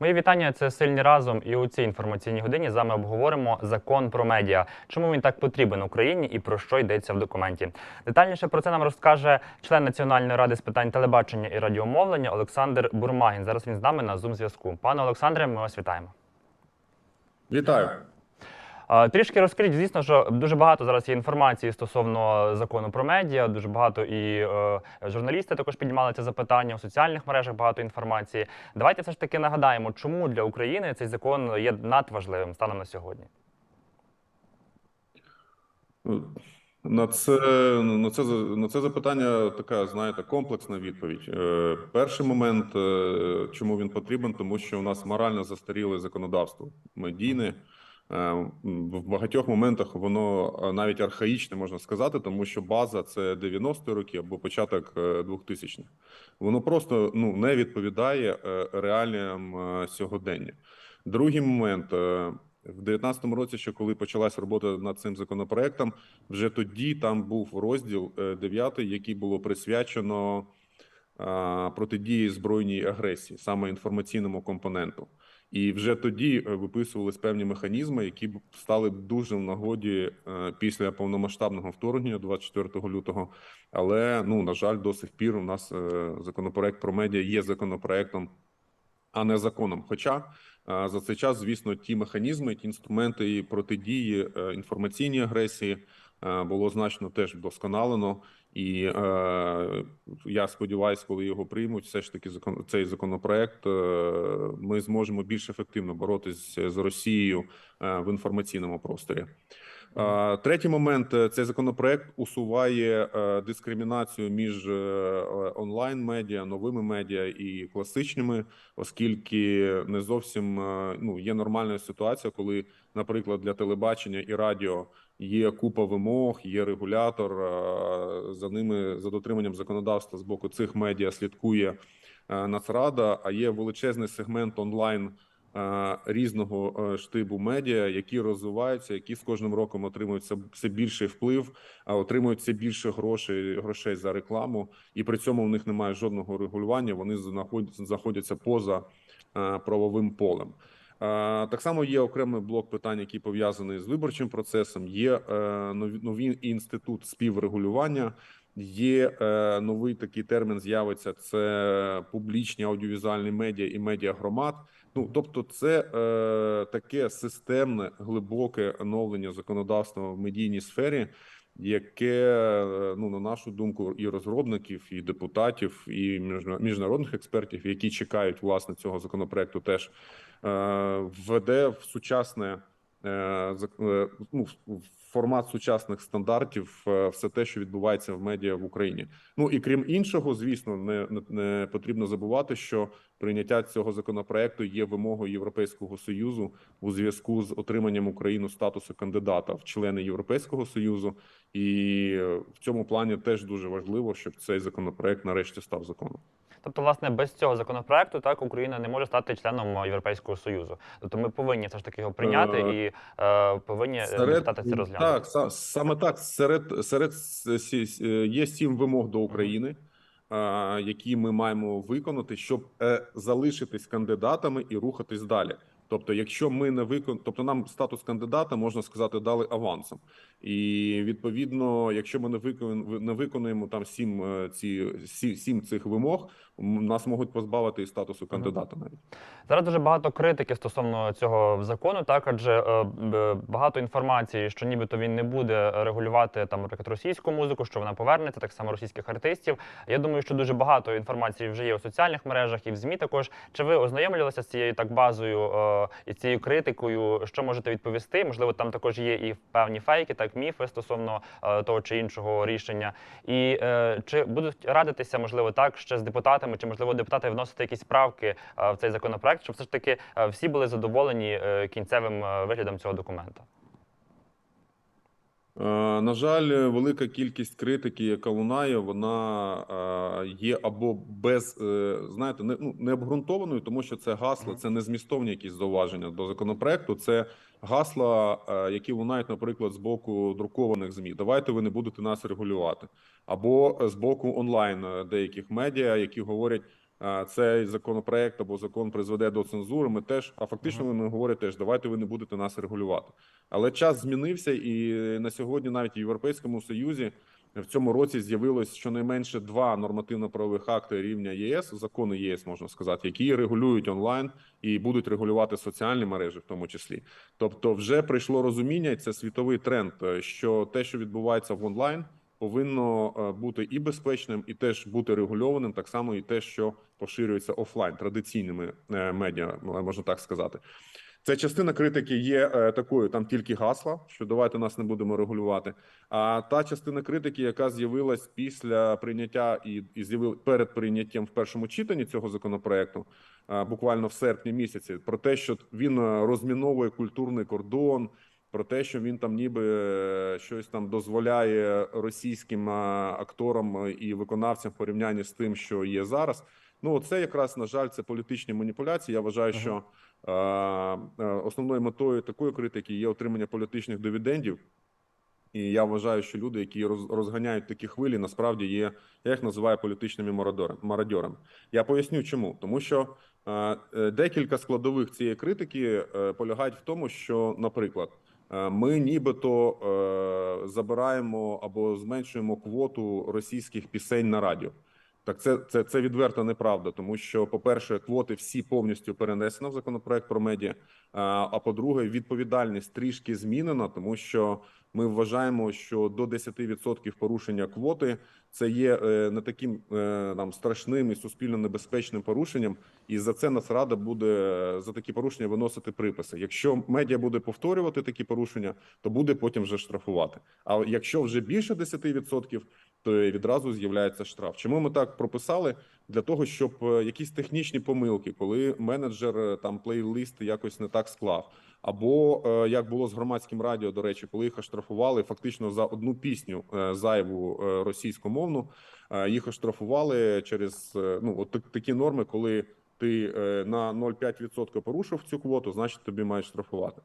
Мої вітання. Це сильні разом. І у цій інформаційній годині з вами обговоримо закон про медіа. Чому він так потрібен Україні і про що йдеться в документі? Детальніше про це нам розкаже член Національної ради з питань телебачення і радіомовлення Олександр Бурмагін. Зараз він з нами на зум зв'язку. Пане Олександре, ми вас вітаємо. Вітаю. Трішки розкажіть, звісно, що дуже багато зараз є інформації стосовно закону про медіа. Дуже багато і е, журналісти також піднімали це запитання у соціальних мережах. Багато інформації. Давайте все ж таки нагадаємо, чому для України цей закон є надважливим станом на сьогодні. На це на це на це запитання така, знаєте, комплексна відповідь. Е, Перший момент, е, чому він потрібен, тому що у нас морально застаріле законодавство медійне. Е, В багатьох моментах воно е, навіть архаїчне можна сказати, тому що база це 90-ті роки або початок е, 2000-х. Воно просто ну не відповідає е, реаліям е, сьогодення. Другий момент. е, в 19-му році, ще коли почалась робота над цим законопроектом, вже тоді там був розділ 9, який було присвячено протидії збройній агресії, саме інформаційному компоненту. І вже тоді е, виписувались певні механізми, які стали дуже в нагоді е, після повномасштабного вторгнення 24 лютого. Але ну на жаль, до сих пір у нас е, законопроект про медіа є законопроектом, а не законом. Хоча за цей час, звісно, ті механізми, ті інструменти і протидії інформаційній агресії було значно теж вдосконалено. І е, я сподіваюся, коли його приймуть, все ж таки закон цей законопроект, е, ми зможемо більш ефективно боротися з Росією е, в інформаційному просторі. Е, Третій момент е, цей законопроект усуває е, дискримінацію між онлайн медіа, новими медіа і класичними, оскільки не зовсім е, ну є нормальна ситуація, коли, наприклад, для телебачення і радіо є купа вимог, є регулятор. е, За ними за дотриманням законодавства з боку цих медіа слідкує е, Нацрада. А є величезний сегмент онлайн е, різного е, штибу медіа, які розвиваються, які з кожним роком отримують все- більший вплив, отримують все більше грошей грошей за рекламу, і при цьому в них немає жодного регулювання. Вони знаходяться поза е, правовим полем. Е, Так само є окремий блок питань, який пов'язаний з виборчим процесом. Є е, новий інститут співрегулювання. Є е, новий такий термін. З'явиться це публічні аудіовізуальні медіа і медіа громад. Ну тобто, це е, таке системне глибоке оновлення законодавства в медійній сфері, яке е, ну на нашу думку, і розробників, і депутатів, і міжнародних експертів, які чекають власне цього законопроекту, теж е, введе в сучасне ну, в- в формат сучасних стандартів е, все те, що відбувається в медіа в Україні. Ну і крім іншого, звісно, не, не, потрібно забувати, що прийняття цього законопроекту є вимогою Європейського союзу у зв'язку з отриманням Україну статусу кандидата в члени Європейського союзу, і е, в цьому плані теж дуже важливо, щоб цей законопроект нарешті став законом. Тобто, власне, без цього законопроекту так Україна не може стати членом Європейського союзу. Тобто, ми повинні все ж таки його прийняти Е, і е, повинні е, депутати це розглянути. Так, са- саме так. Серед серед е, є сім вимог до України, які ми маємо виконати, щоб залишитись кандидатами і рухатись далі. Тобто, якщо ми не викон... тобто нам статус кандидата можна сказати дали авансом, і відповідно, якщо ми не викон... не виконуємо там сім е, ці сі- сім цих вимог, нас можуть позбавити і статусу кандидата навіть. Зараз дуже багато критики стосовно цього закону, так адже е, багато інформації, що нібито він не буде регулювати там, наприклад, російську музику, що вона повернеться, так само російських артистів. Я думаю, що дуже багато інформації вже є у соціальних мережах і в змі. Також чи ви ознайомлювалися з цією так базою е, і цією критикою? Що можете відповісти? Можливо, там також є і певні фейки, так міфи стосовно е, того чи іншого рішення. І е, чи будуть радитися, можливо, так ще з депутатами, чи можливо депутати вносити якісь правки е, в цей законопроект, щоб все ж таки всі були задоволені кінцевим виглядом цього документа? Е, На жаль, велика кількість критики, яка лунає, вона е, є або без е, знаєте, не ну не обґрунтованою, тому що це гасла, це не змістовні якісь зауваження до законопроекту. Це гасла, які лунають, наприклад, з боку друкованих змі. Давайте ви не будете нас регулювати, або з боку онлайн деяких медіа, які говорять. Цей законопроект або закон призведе до цензури, ми теж, а фактично вони говорять теж, давайте ви не будете нас регулювати. Але час змінився, і на сьогодні навіть в Європейському Союзі в цьому році з'явилось щонайменше два нормативно-правових акти рівня ЄС, закони ЄС, можна сказати, які регулюють онлайн і будуть регулювати соціальні мережі, в тому числі. Тобто, вже прийшло розуміння, і це світовий тренд, е, що те, що відбувається в онлайн, повинно е, бути і безпечним, і теж бути регульованим, так само і те, що поширюється офлайн традиційними е, медіа, можна так сказати. Це частина критики є е, такою, там тільки гасла, що давайте нас не будемо регулювати. А та частина критики, яка з'явилась після прийняття і, і з'явила перед прийняттям в першому читанні цього законопроекту, е, буквально в серпні місяці, про те, що він е, розміновує культурний кордон. Про те, що він там ніби е, щось там дозволяє російським е, акторам е, і виконавцям в порівнянні з тим, що є зараз. Ну це якраз на жаль, це політичні маніпуляції. Я вважаю, Ага. що е, основною метою такої критики є отримання політичних дивідендів. І я вважаю, що люди, які роз- розганяють такі хвилі, насправді є, я їх називаю політичними мародьорами. Я поясню, чому тому, що е, декілька складових цієї критики е, полягають в тому, що, наприклад, ми нібито е, забираємо або зменшуємо квоту російських пісень на радіо. Так, це, це, це відверта неправда, тому що, по-перше, квоти всі повністю перенесено в законопроект про медіа. А, по-друге, відповідальність трішки змінена, тому що ми вважаємо, що до 10% порушення квоти це є е, не таким е, там страшним і суспільно небезпечним порушенням, і за це Нацрада буде е, за такі порушення виносити приписи. Якщо медіа буде повторювати такі порушення, то буде потім вже штрафувати. А якщо вже більше 10%, то відразу з'являється штраф. Чому ми так прописали? Для того, щоб е, якісь технічні помилки, коли менеджер е, там плейлист якось не так склав, або е, як було з громадським радіо, до речі, коли їх оштрафували фактично за одну пісню зайву російськомовну, їх оштрафували через ну от такі норми, коли ти на 0,5% порушив цю квоту, значить тобі мають штрафувати.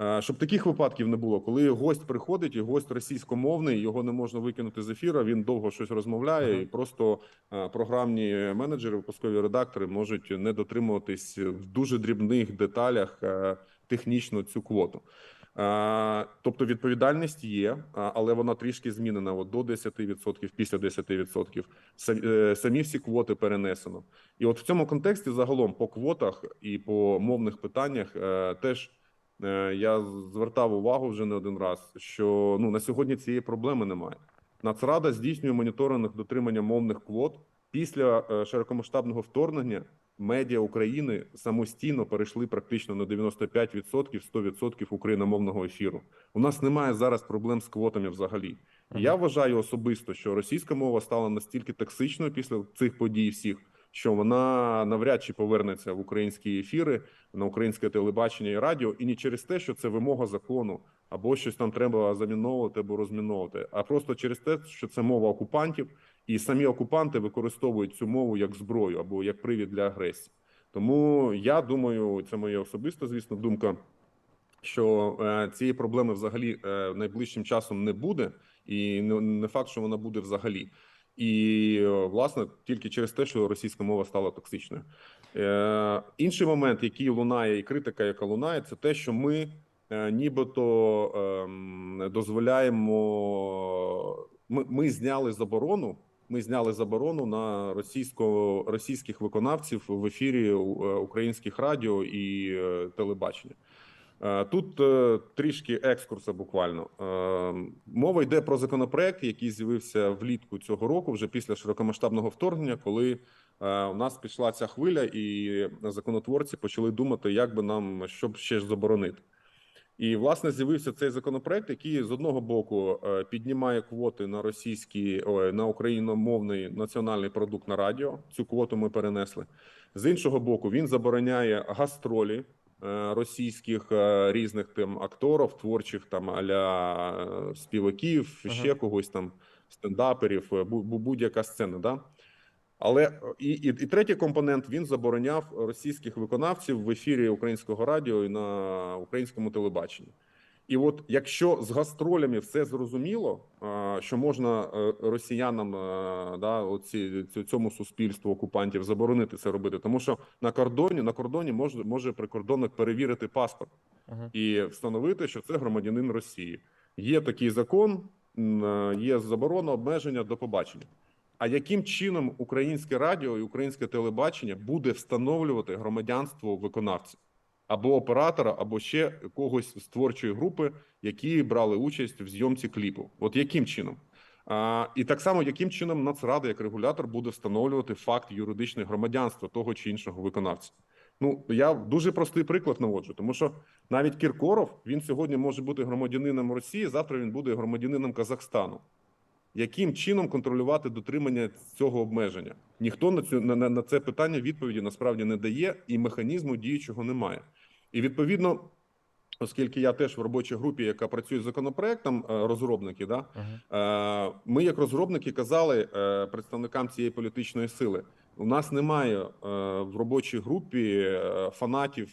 Е, Щоб таких випадків не було, коли гость приходить і гость російськомовний, його не можна викинути з ефіра. Він довго щось розмовляє, Ага. і просто е, програмні менеджери, випускові редактори можуть не дотримуватись в дуже дрібних деталях е, технічно цю квоту. Тобто відповідальність є, але вона трішки змінена от до 10%, після 10%. Са- е, Самі всі квоти перенесено. І от в цьому контексті загалом по квотах і по мовних питаннях теж я звертав увагу вже не один раз, що ну на сьогодні цієї проблеми немає. Нацрада здійснює моніторинг дотримання мовних квот після е, широкомасштабного вторгнення. Медіа України самостійно перейшли практично на 95% 100% україномовного ефіру. У нас немає зараз проблем з квотами взагалі. Я вважаю особисто, що російська мова стала настільки токсичною після цих подій всіх, що вона навряд чи повернеться в українські ефіри на українське телебачення і радіо, і не через те, що це вимога закону, або щось там треба заміновувати або розміновувати, а просто через те, що це мова окупантів, і самі окупанти використовують цю мову як зброю або як привід для агресії. Тому я думаю, це моя особиста, звісно, думка. Що е, цієї проблеми взагалі е, найближчим часом не буде, і не, не факт, що вона буде взагалі. І е, власне тільки через те, що російська мова стала токсичною. Е, інший момент, який лунає, і критика, яка лунає, це те, що ми е, нібито ем, дозволяємо. Ми, ми зняли заборону. Ми зняли заборону на російсько російських виконавців в ефірі е, українських радіо і е, телебачення. Е, Тут е, трішки екскурса буквально. Е, Мова йде про законопроект, який з'явився влітку цього року, вже після широкомасштабного вторгнення, коли у нас пішла ця хвиля, і законотворці почали думати, як би нам що ще ж заборонити. І власне з'явився цей законопроект, який з одного боку піднімає квоти на російський ой, на україномовний національний продукт на радіо. Цю квоту ми перенесли. З іншого боку, він забороняє гастролі російських е, різних тим акторів, творчих там аля е, співаків, Ага. ще когось там стендаперів, е, бу- бу- будь-яка сцена. Да? Але е, і, і, і третій компонент він забороняв російських виконавців в ефірі українського радіо і на українському телебаченні. І от якщо з гастролями все зрозуміло, що можна е, росіянам е, да, оці, цьому суспільству окупантів заборонити це робити, тому що на кордоні на кордоні може може прикордонник перевірити паспорт Мгм. і встановити, що це громадянин Росії. Є такий закон, е, є заборона, обмеження до побачення. А яким чином українське радіо і українське телебачення буде встановлювати громадянство виконавця або оператора, або ще когось з творчої групи, які брали участь в зйомці кліпу? От яким чином? А, і так само, яким чином Нацрада як регулятор буде встановлювати факт юридичного громадянства того чи іншого виконавця? Ну я дуже простий приклад наводжу, тому що навіть Кіркоров він сьогодні може бути громадянином Росії, завтра він буде громадянином Казахстану. Яким чином контролювати дотримання цього обмеження? Ніхто на цю на, на, це питання відповіді насправді не дає, і механізму діючого немає. І відповідно, оскільки я теж в робочій групі, яка працює з законопроектом, е, розробники, да, Мгм. Е, Ми, як розробники, казали е, представникам цієї політичної сили: у нас немає в робочій групі фанатів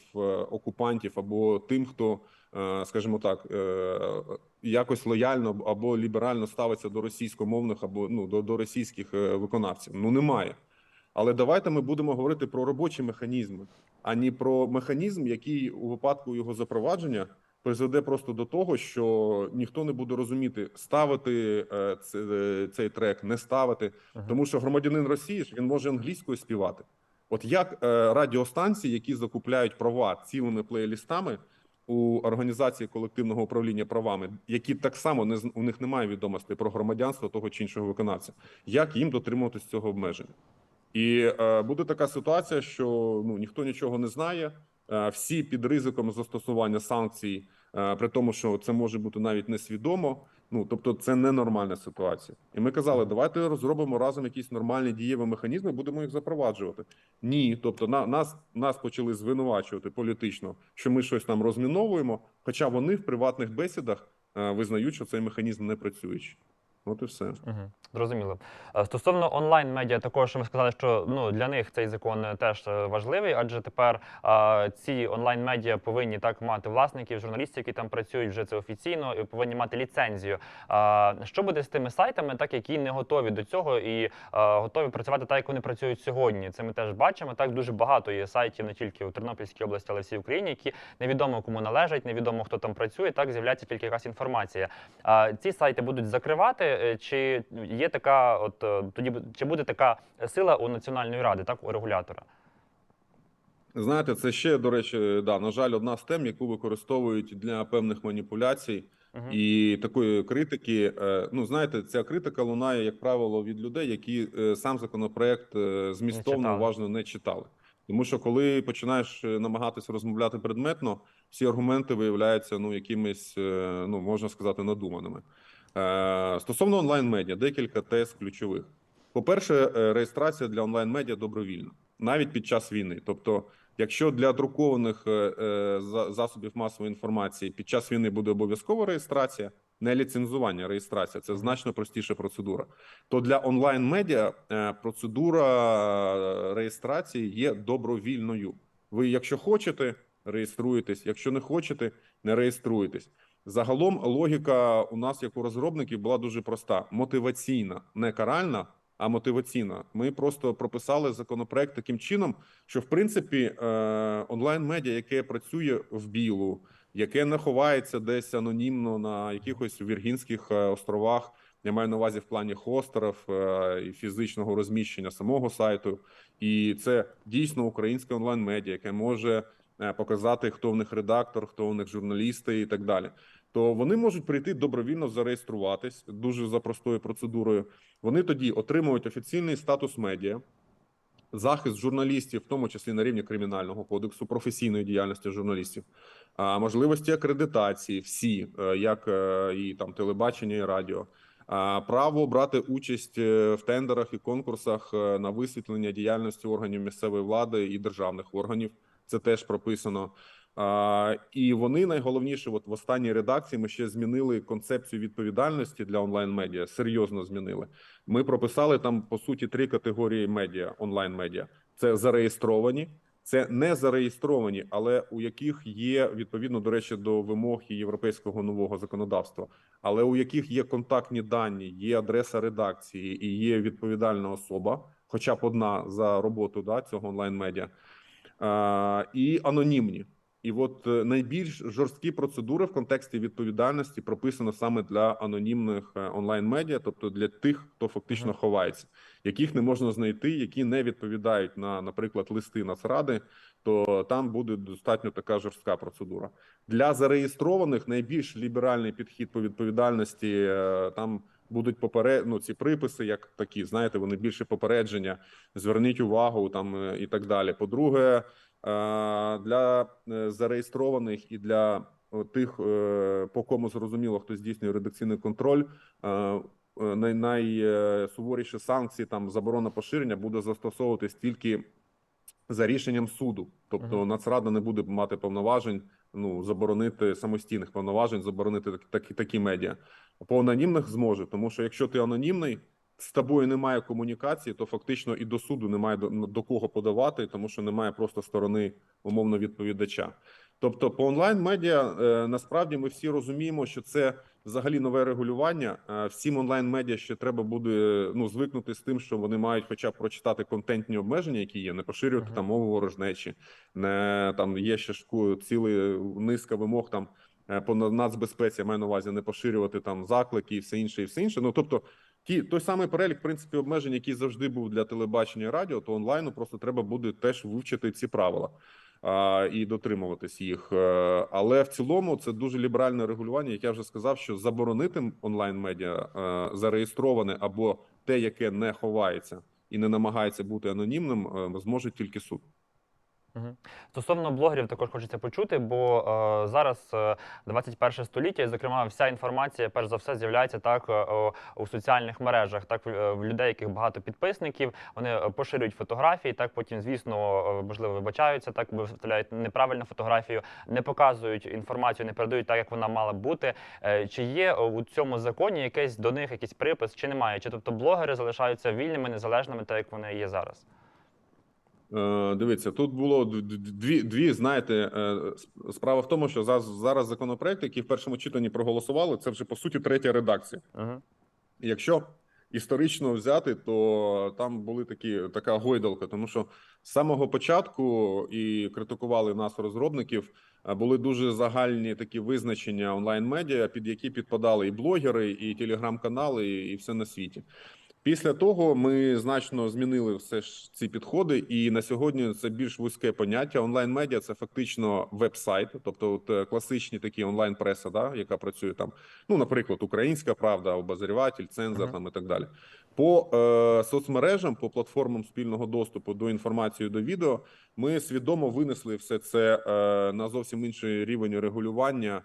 окупантів або тим, хто, скажімо так, якось лояльно або ліберально ставиться до російськомовних або ну до, до російських виконавців. Ну немає. Але давайте ми будемо говорити про робочі механізми, а не про механізм, який у випадку його запровадження призведе просто до того, що ніхто не буде розуміти, ставити е, е, цей трек, не ставити, тому що громадянин Росії ж він може англійською співати. От як е, радіостанції, які закупляють права цілими плейлістами у організації колективного управління правами, які так само не у них немає відомостей про громадянство того чи іншого виконавця, як їм дотримуватись цього обмеження? І е, буде така ситуація, що ну ніхто нічого не знає. Е, всі під ризиком застосування санкцій, е, при тому, що це може бути навіть несвідомо. Ну тобто, це ненормальна ситуація. І ми казали, давайте розробимо разом якісь нормальні дієві механізми, будемо їх запроваджувати. Ні, тобто на нас нас почали звинувачувати політично, що ми щось там розміновуємо. Хоча вони в приватних бесідах е, визнають, що цей механізм не працюючий. От і все. Мгм. Зрозуміло. Е, Стосовно онлайн медіа, також ми сказали, що ну для них цей закон е, теж е, важливий, адже тепер а, ці онлайн медіа повинні так мати власників, журналістів, які там працюють вже це офіційно, і повинні мати ліцензію. А, що буде з тими сайтами, так які не готові до цього і а, готові працювати так, як вони працюють сьогодні? Це ми теж бачимо. Так дуже багато є сайтів не тільки у Тернопільській області, але й всій Україні, які невідомо кому належать, невідомо хто там працює. Так з'являється тільки якась інформація. А ці сайти будуть закривати, е, чи є така, от е, тоді чи буде така сила у національної ради, так у регулятора? Знаєте, це ще до речі, да на жаль, одна з тем, яку використовують для певних маніпуляцій Мгм. і такої критики. Е, Ну знаєте, ця критика лунає, як правило, від людей, які сам законопроект змістовно читали. уважно не читали. Тому що коли починаєш намагатися розмовляти предметно, всі аргументи виявляються ну якимись, ну можна сказати, надуманими. Е, Стосовно онлайн медіа, декілька тез ключових. По-перше, е, реєстрація для онлайн медіа добровільна, навіть під час війни. Тобто, якщо для друкованих е, за- засобів масової інформації під час війни буде обов'язкова реєстрація, не ліцензування, реєстрація це значно простіша процедура. То для онлайн медіа е, процедура реєстрації є добровільною. Ви, якщо хочете, реєструєтесь, якщо не хочете, не реєструєтесь. Загалом логіка у нас, як у розробників, була дуже проста: мотиваційна, не каральна, а мотиваційна. Ми просто прописали законопроект таким чином, що в принципі е, онлайн медіа, яке працює в білу, яке не ховається десь анонімно на якихось віргінських е, островах. Я маю на увазі в плані хостерів е, і фізичного розміщення самого сайту. І це дійсно українське онлайн медіа, яке може показати, хто в них редактор, хто в них журналісти і так далі. То вони можуть прийти добровільно зареєструватись дуже за простою процедурою. Вони тоді отримують офіційний статус медіа, захист журналістів, в тому числі на рівні кримінального кодексу, професійної діяльності журналістів, можливості акредитації, всі, е, як е, і там телебачення і радіо. Право брати участь е, в тендерах і конкурсах на висвітлення діяльності органів місцевої влади і державних органів. Це теж прописано. І вони найголовніше, от в останній редакції ми ще змінили концепцію відповідальності для онлайн медіа. Серйозно змінили. Ми прописали там по суті три категорії медіа, онлайн медіа: це зареєстровані, Це не зареєстровані, але у яких є відповідно до речі до вимог європейського нового законодавства, але у яких є контактні дані, є адреса редакції і є відповідальна особа, хоча б одна за роботу да, цього онлайн-медіа, е, і анонімні. І от е, найбільш жорсткі процедури в контексті відповідальності прописано саме для анонімних е, онлайн-медіа, тобто для тих, хто фактично ховається, яких не можна знайти, які не відповідають на, наприклад, листи Нацради, то там буде достатньо така жорстка процедура. Для зареєстрованих найбільш ліберальний підхід по відповідальності е, там. Будуть поперед... ну, ці приписи, як такі, знаєте, вони більше попередження. Зверніть увагу там е, і так далі. По-друге, е, для е, зареєстрованих і для тих, по кому зрозуміло, хто здійснює редакційний контроль. Най найсуворіші санкції, там заборона поширення буде застосовуватись тільки за рішенням суду. Тобто. Нацрада не буде мати повноважень ну заборонити самостійних повноважень, заборонити так- такі такі медіа. По анонімних зможе, тому що якщо ти анонімний, з тобою немає комунікації, то фактично і до суду немає до, до кого подавати, тому що немає просто сторони умовно відповідача. Тобто, по онлайн медіа е, насправді ми всі розуміємо, що це взагалі нове регулювання. Е, Всім онлайн медіа ще треба буде ну звикнути з тим, що вони мають, хоча б прочитати контентні обмеження, які є, не поширювати Мгм. там мову ворожнечі, не там є ще цілий низка вимог там е, по нацбезпеці, я маю на увазі не поширювати там заклики і все інше, і все інше. Ну тобто, ті той самий перелік, в принципі, обмежень, який завжди був для телебачення і радіо, то онлайну просто треба буде теж вивчити ці правила. І дотримуватись їх, Е, але в цілому це дуже ліберальне регулювання. Як я вже сказав, що заборонити онлайн медіа е, зареєстроване або те, яке не ховається і не намагається бути анонімним, е, зможе тільки суд. Стосовно блогерів також хочеться почути, бо е, зараз е, 21 століття, і зокрема, вся інформація, перш за все, з'являється так е, у соціальних мережах. Так е, в людей, яких багато підписників, вони е, поширюють фотографії. Так потім, звісно, можливо, вибачаються, так виставляють неправильну фотографію, не показують інформацію, не передають так, як вона мала бути. Е, Чи є у цьому законі якийсь до них якийсь припис, чи немає? Чи тобто блогери залишаються вільними, незалежними, так як вони є зараз? Е, Дивіться, тут було дві, дві знаєте, е, справа в тому, що зараз, зараз законопроект, який в першому читанні проголосували, це вже по суті третя редакція. Угу. Якщо історично взяти, то там були такі така гойдалка, тому що з самого початку і критикували нас, розробників, е, були дуже загальні такі визначення онлайн-медіа, під які підпадали і блогери, і телеграм-канали, і все на світі. Після того ми значно змінили все ж ці підходи, і на сьогодні це більш вузьке поняття. Онлайн-медіа це фактично веб-сайт, тобто от, е, класичні такі онлайн-преса, да, яка працює там. Ну, наприклад, Українська Правда, обозріватель, цензор там і так далі. По е, соцмережам, по платформам спільного доступу до інформації до відео, ми свідомо винесли все це е, на зовсім інший рівень регулювання,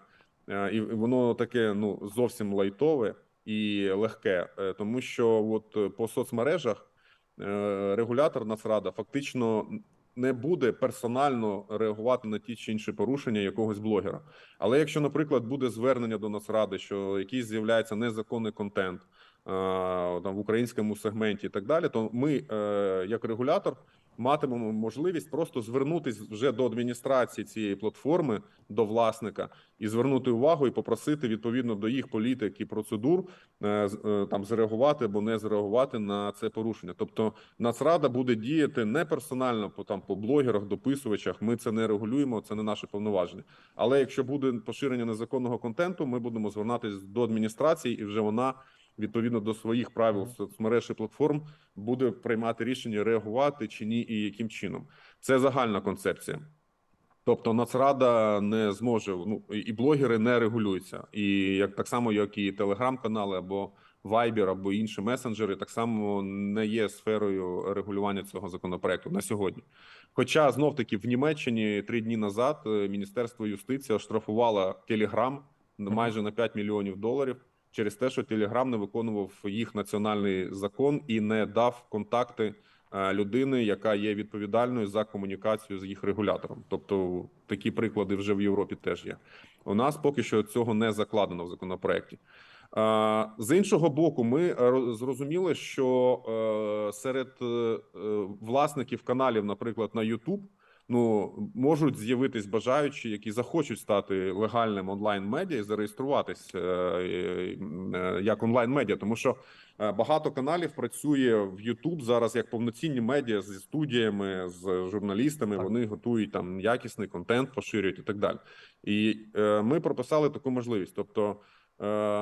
е, і воно таке ну зовсім лайтове і легке, е, тому що от е, по соцмережах е, регулятор Нацрада фактично не буде персонально реагувати на ті чи інші порушення якогось блогера. Але якщо, наприклад, буде звернення до Нацради, що якийсь з'являється незаконний контент там в українському сегменті і так далі, то ми, як регулятор, матимемо можливість просто звернутись вже до адміністрації цієї платформи, до власника, і звернути увагу і попросити відповідно до їх політик і процедур е, е, там зреагувати або не зреагувати на це порушення. Тобто Нацрада буде діяти не персонально по там по блогерах, дописувачах. Ми це не регулюємо, це не наше повноваження. Але якщо буде поширення незаконного контенту, ми будемо звертатись до адміністрації, і вже вона відповідно до своїх правил соцмереж і платформ буде приймати рішення реагувати чи ні, і яким чином. Це загальна концепція. Тобто Нацрада не зможе, ну і і блогери не регулюються, і як так само, як і телеграм-канали або Viber, або інші месенджери, так само не є сферою регулювання цього законопроекту на сьогодні. Хоча знов таки в Німеччині три дні назад е, Міністерство юстиції оштрафувало Телеграм майже на 5 мільйонів доларів через те, що Телеграм не виконував їх національний закон і не дав контакти е, людини, яка є відповідальною за комунікацію з їх регулятором. Тобто такі приклади вже в Європі теж є. У нас поки що цього не закладено в законопроекті. Е, З іншого боку, ми е, зрозуміли, що серед власників каналів, наприклад, на YouTube, ну можуть з'явитись бажаючі, які захочуть стати легальним онлайн медіа і зареєструватись е, е, як онлайн медіа, тому що е, багато каналів працює в YouTube зараз як повноцінні медіа зі студіями, з журналістами. Так. Вони готують там якісний контент, поширюють і так далі. І ми прописали таку можливість, тобто.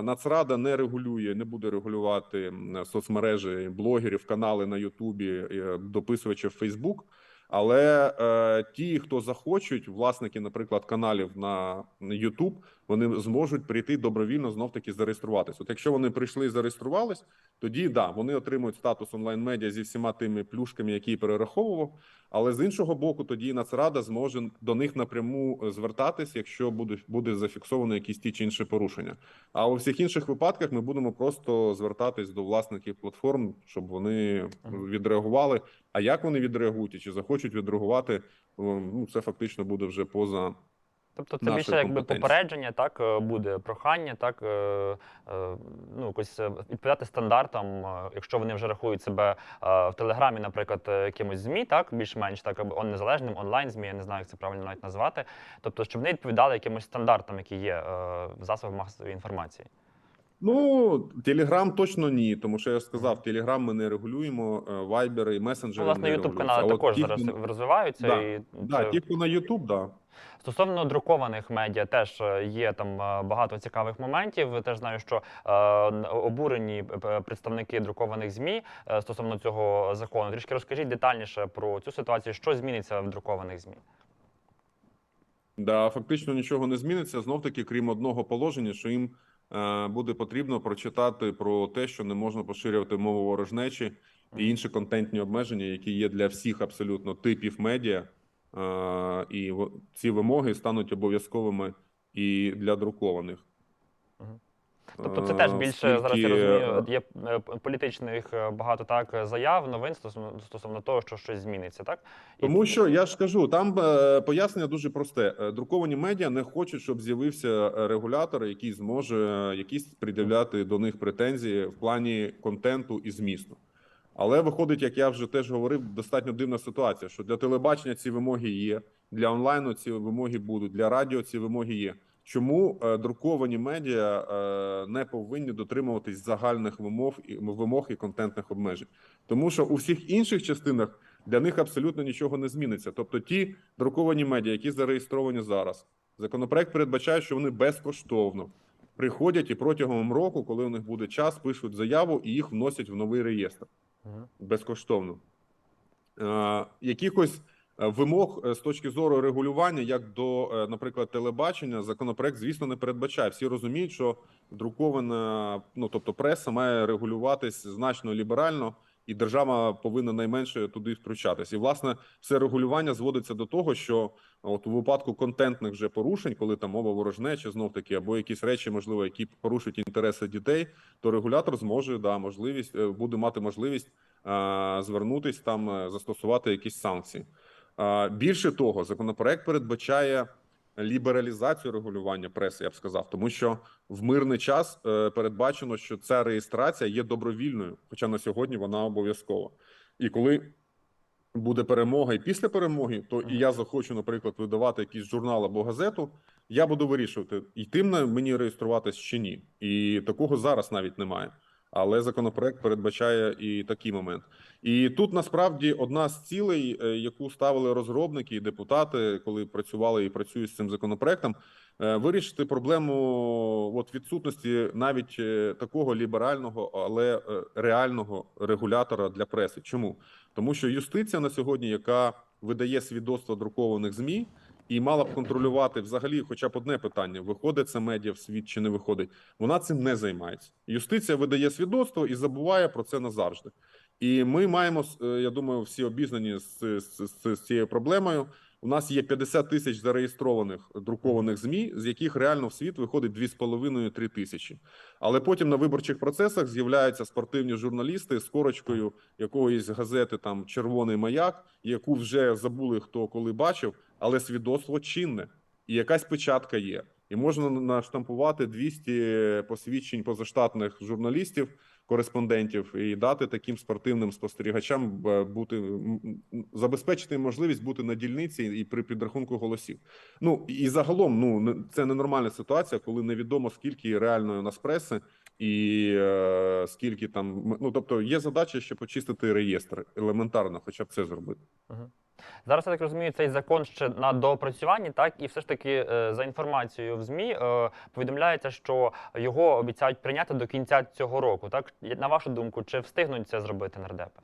Нацрада не регулює, не буде регулювати соцмережі, блогерів, канали на Ютубі, дописувачів Фейсбук. Але е, ті, хто захочуть, власники, наприклад, каналів на YouTube, вони зможуть прийти добровільно знов таки зареєструватись. От якщо вони прийшли і зареєструвались, тоді да, вони отримують статус онлайн медіа зі всіма тими плюшками, які перераховував. Але з іншого боку, тоді Нацрада зможе до них напряму е, звертатись, якщо буде буде зафіксовано якісь ті чи інші порушення. А у всіх інших випадках ми будемо просто звертатись до власників платформ, щоб вони відреагували. А як вони відреагують і чи захочуть відреагувати? е, Ну це фактично буде вже поза Тобто це більше якби компетенції. попередження, так е, буде прохання, так е, е, ну якось відповідати стандартам, якщо вони вже рахують себе в телеграмі, наприклад, якимось змі, так більш-менш так або незалежним онлайн змі, я не знаю, як це правильно навіть назвати. Тобто, щоб вони відповідали якимось стандартам, які є в засобах масової інформації. Ну, Телеграм точно ні, тому що я ж сказав, Телеграм ми не регулюємо, Вайбери і месенджери. Ну, власне, Ютуб канали також ті, зараз розвиваються. Да, і Да, це- ті, хто на Ютуб, да. Стосовно друкованих медіа, теж е, є там е, багато цікавих моментів. Теж знаю, що е, обурені представники друкованих змі стосовно цього закону. Трішки розкажіть детальніше про цю ситуацію, що зміниться в друкованих змі. Да, фактично нічого не зміниться. Знов таки, крім одного положення, що їм е, буде потрібно прочитати про те, що не можна поширювати мову ворожнечі і інші контентні обмеження, які є для всіх абсолютно типів медіа. Е, і в- ці вимоги стануть обов'язковими і для друкованих. Тобто, це теж Е, більше зараз я розумію. е, Є е, політичних е, багато так заяв, новин стосовно стосовно того, що щось зміниться, так І- Тому що я ж кажу, там е, пояснення дуже просте. Е, Друковані медіа не хочуть, щоб з'явився е, регулятор, який зможе е, якісь пред'являти до них претензії в плані контенту і змісту. Але виходить, як я вже теж говорив, достатньо дивна ситуація, що для телебачення ці вимоги є, для онлайну ці вимоги будуть, для радіо ці вимоги є. Чому е, друковані медіа е, не повинні дотримуватись загальних вимог і вимог і контентних обмежень? Тому що у всіх інших частинах для них абсолютно нічого не зміниться. Тобто, ті друковані медіа, які зареєстровані зараз, законопроект передбачає, що вони безкоштовно приходять і протягом року, коли у них буде час, пишуть заяву і їх вносять в новий реєстр Мгм. безкоштовно. Е, якихось е, вимог е, з точки зору регулювання, як до, е, наприклад, телебачення, законопроект, звісно, не передбачає. Всі розуміють, що друкована, ну тобто преса має регулюватись значно ліберально, і держава повинна найменше туди втручатись. І власне все регулювання зводиться до того, що от у випадку контентних вже порушень, коли там мова ворожнечі, знов таки, або якісь речі, можливо, які порушують інтереси дітей, то регулятор зможе да можливість е, буде мати можливість е, звернутись там, е, застосувати якісь санкції. Е, Більше того, законопроект передбачає лібералізацію регулювання преси, я б сказав, тому що в мирний час е, передбачено, що ця реєстрація є добровільною, хоча на сьогодні вона обов'язкова. І коли буде перемога, і після перемоги, то і я захочу, наприклад, видавати якийсь журнал або газету. Я буду вирішувати, йти мені реєструватись чи ні. І такого зараз навіть немає. Але законопроект передбачає і такий момент. І тут насправді одна з цілей, е, яку ставили розробники і депутати, коли працювали і працюють з цим законопроектом, е, вирішити проблему от відсутності навіть е, такого ліберального, але реального регулятора для преси. Чому? Тому що юстиція на сьогодні, яка видає свідоцтво друкованих змі, і мала б контролювати взагалі, хоча б одне питання: виходить це медіа в світ чи не виходить. Вона цим не займається. Юстиція видає свідоцтво і забуває про це назавжди. І ми маємо, е, я думаю, всі обізнані з, з, з, з цією проблемою. У нас є 50 тисяч зареєстрованих друкованих змі, з яких реально в світ виходить 2,5-3 тисячі. Але потім на виборчих процесах з'являються спортивні журналісти з корочкою якоїсь газети, там червоний маяк, яку вже забули хто коли бачив, але свідоцтво чинне, і якась печатка є. І можна наштампувати 200 посвідчень позаштатних журналістів, кореспондентів і дати таким спортивним спостерігачам е, бути забезпечити можливість бути на дільниці і при підрахунку голосів. Ну і загалом, ну це ненормальна ситуація, коли невідомо скільки реально у нас преси. І е, скільки там ну тобто є задача ще почистити реєстр елементарно, хоча б це зробити. Зараз я так розумію, цей закон ще на доопрацюванні, так і все ж таки е, за інформацією в змі е, повідомляється, що його обіцяють прийняти до кінця цього року. Так на вашу думку, чи встигнуть це зробити нардепи?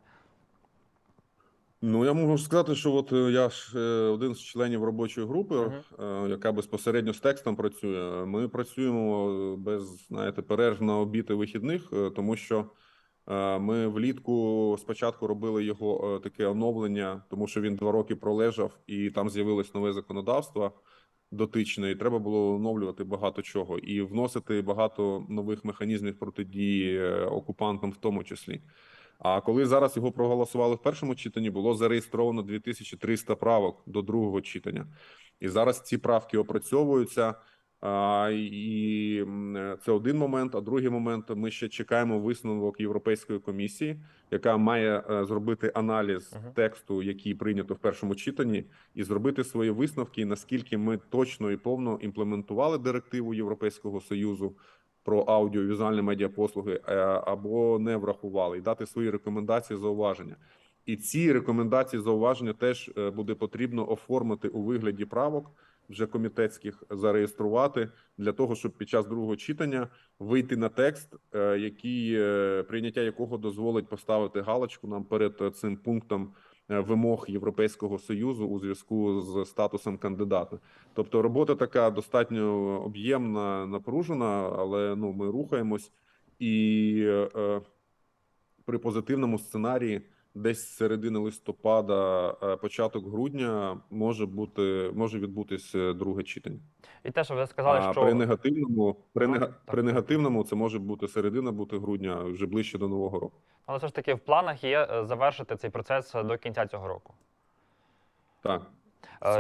Ну я можу сказати, що от е, я ж один з членів робочої групи, Мгм. е, яка безпосередньо з текстом працює. Ми працюємо без знаєте перерв на обід і вихідних, тому що ми влітку спочатку робили його е, таке оновлення, тому що він два роки пролежав, і там з'явилось нове законодавство дотичне, і треба було оновлювати багато чого і вносити багато нових механізмів протидії е, окупантам, в тому числі. А коли зараз його проголосували в першому читанні, було зареєстровано 2300 правок до другого читання, і зараз ці правки опрацьовуються. І це один момент. А другий момент ми ще чекаємо висновок Європейської комісії, яка має е, зробити аналіз Мгм. тексту, який прийнято в першому читанні, і зробити свої висновки, наскільки ми точно і повно імплементували директиву Європейського союзу про аудіовізуальні медіапослуги е, або не врахували, і дати свої рекомендації зауваження. І ці рекомендації зауваження теж е, буде потрібно оформити у вигляді правок вже комітетських зареєструвати для того, щоб під час другого читання вийти на текст, е, який е, прийняття якого дозволить поставити галочку нам перед е, цим пунктом вимог Європейського союзу у зв'язку з статусом кандидата. Тобто робота така достатньо об'ємна, напружена, але ну ми рухаємось і е, при позитивному сценарії. Десь середини листопада, е, початок грудня може бути може відбутись е, друге читання. І те, що ви сказали, а що при негативному, при, Ну, нега- при негативному це може бути середина, бути грудня, вже ближче до нового року. але все ж таки в планах є е, завершити цей процес до кінця цього року. Так,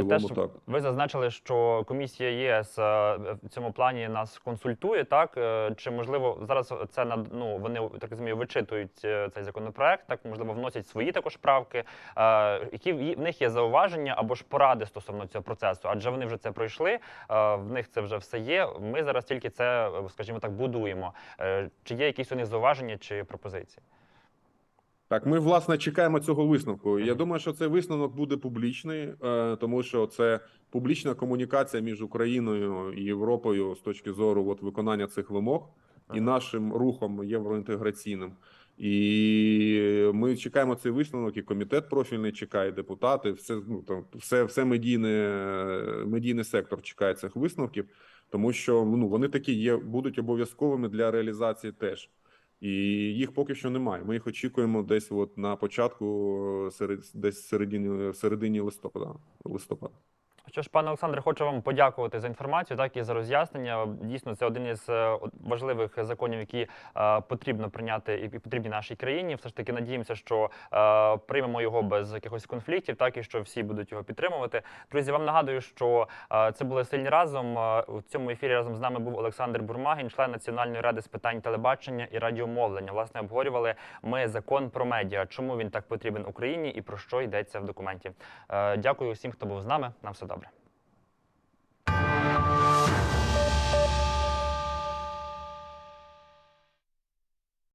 Теж так. ви зазначили, що комісія ЄС е, в цьому плані нас консультує. Так Е, чи можливо зараз це на ну вони так розумію, вичитують е, цей законопроект? Так можливо, вносять свої також правки. Е, Які в них є зауваження або ж поради стосовно цього процесу? Адже вони вже це пройшли. е, В них це вже все є. Ми зараз тільки це, е, скажімо так, будуємо. Е, Чи є якісь у них зауваження чи пропозиції? Так, ми власне чекаємо цього висновку. Я думаю, що цей висновок буде публічний, е, тому що це публічна комунікація між Україною і Європою з точки зору от, виконання цих вимог і нашим рухом євроінтеграційним. І ми чекаємо цей висновок, і комітет профільний чекає, депутати, все ну там все, все медійне, медійний сектор чекає цих висновків, тому що ну вони такі є, будуть обов'язковими для реалізації теж. І їх поки що немає. Ми їх очікуємо десь от на початку е, серед десь середині середині листопада. листопада. Що ж, пане Олександре, хочу вам подякувати за інформацію, так і за роз'яснення. Дійсно, це один із е, важливих законів, які е, потрібно прийняти і потрібні нашій країні. Все ж таки надіємося, що е, приймемо його без якихось конфліктів, так і що всі будуть його підтримувати. Друзі, вам нагадую, що е, це були сильні разом. Е, У цьому ефірі разом з нами був Олександр Бурмагін, член Національної ради з питань телебачення і радіомовлення. Власне, обговорювали ми закон про медіа, чому він так потрібен Україні і про що йдеться в документі. Е, Дякую всім, хто був з нами. На все добре.